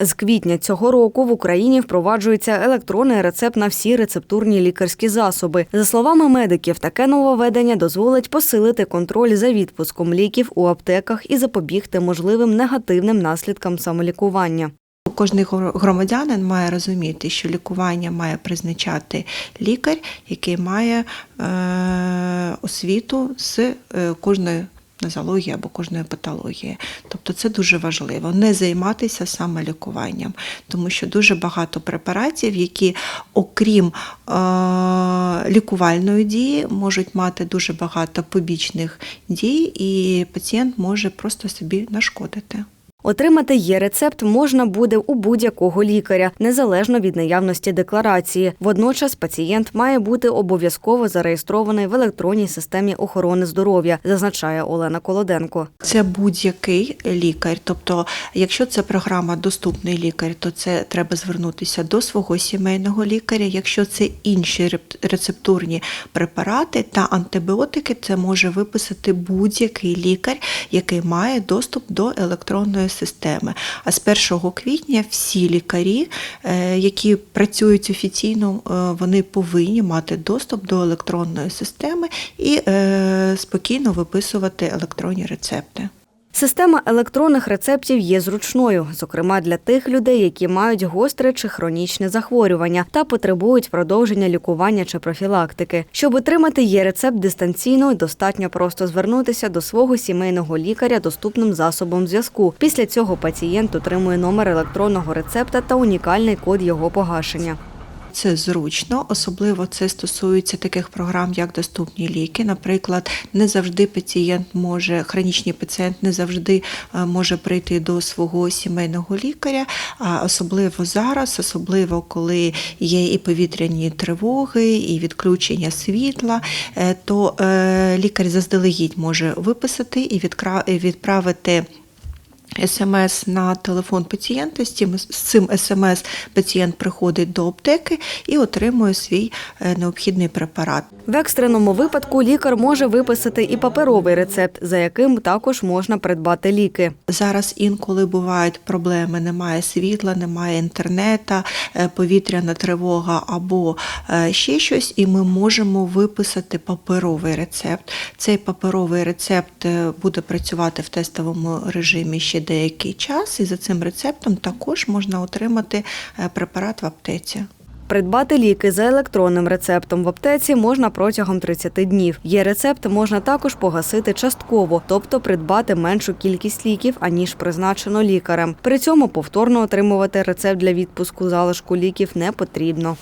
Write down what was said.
З квітня цього року в Україні впроваджується електронний рецепт на всі рецептурні лікарські засоби. За словами медиків, таке нововведення дозволить посилити контроль за відпуском ліків у аптеках і запобігти можливим негативним наслідкам самолікування. Кожний громадянин має розуміти, що лікування має призначати лікар, який має е, освіту з е, кожної нозології або кожної патології. Тобто це дуже важливо не займатися саме лікуванням, тому що дуже багато препаратів, які, окрім е, лікувальної дії, можуть мати дуже багато побічних дій, і пацієнт може просто собі нашкодити. Отримати є рецепт можна буде у будь-якого лікаря, незалежно від наявності декларації. Водночас пацієнт має бути обов'язково зареєстрований в електронній системі охорони здоров'я, зазначає Олена Колоденко. Це будь-який лікар. Тобто, якщо це програма Доступний лікар, то це треба звернутися до свого сімейного лікаря. Якщо це інші рецептурні препарати та антибіотики, це може виписати будь-який лікар, який має доступ до електронної системи. А з 1 квітня всі лікарі, е, які працюють офіційно, е, вони повинні мати доступ до електронної системи і е, спокійно виписувати електронні рецепти. Система електронних рецептів є зручною, зокрема для тих людей, які мають гостре чи хронічне захворювання та потребують продовження лікування чи профілактики. Щоб отримати є рецепт дистанційно, достатньо просто звернутися до свого сімейного лікаря доступним засобом зв'язку. Після цього пацієнт отримує номер електронного рецепта та унікальний код його погашення. Це зручно, особливо це стосується таких програм, як доступні ліки. Наприклад, не завжди пацієнт може, хронічний пацієнт не завжди е, може прийти до свого сімейного лікаря, а особливо зараз, особливо коли є і повітряні тривоги, і відключення світла, е, то е, лікар заздалегідь може виписати і відправити. СМС на телефон пацієнта. З цим, СМС пацієнт приходить до аптеки і отримує свій е, необхідний препарат. В екстреному випадку лікар може виписати і паперовий рецепт, за яким також можна придбати ліки. Зараз інколи бувають проблеми: немає світла, немає інтернету, е, повітряна тривога або е, ще щось, і ми можемо виписати паперовий рецепт. Цей паперовий рецепт буде працювати в тестовому режимі ще деякий час, і за цим рецептом також можна отримати е, препарат в аптеці. Придбати ліки за електронним рецептом в аптеці можна протягом 30 днів. Є рецепт можна також погасити частково, тобто придбати меншу кількість ліків, аніж призначено лікарем. При цьому повторно отримувати рецепт для відпуску залишку ліків не потрібно.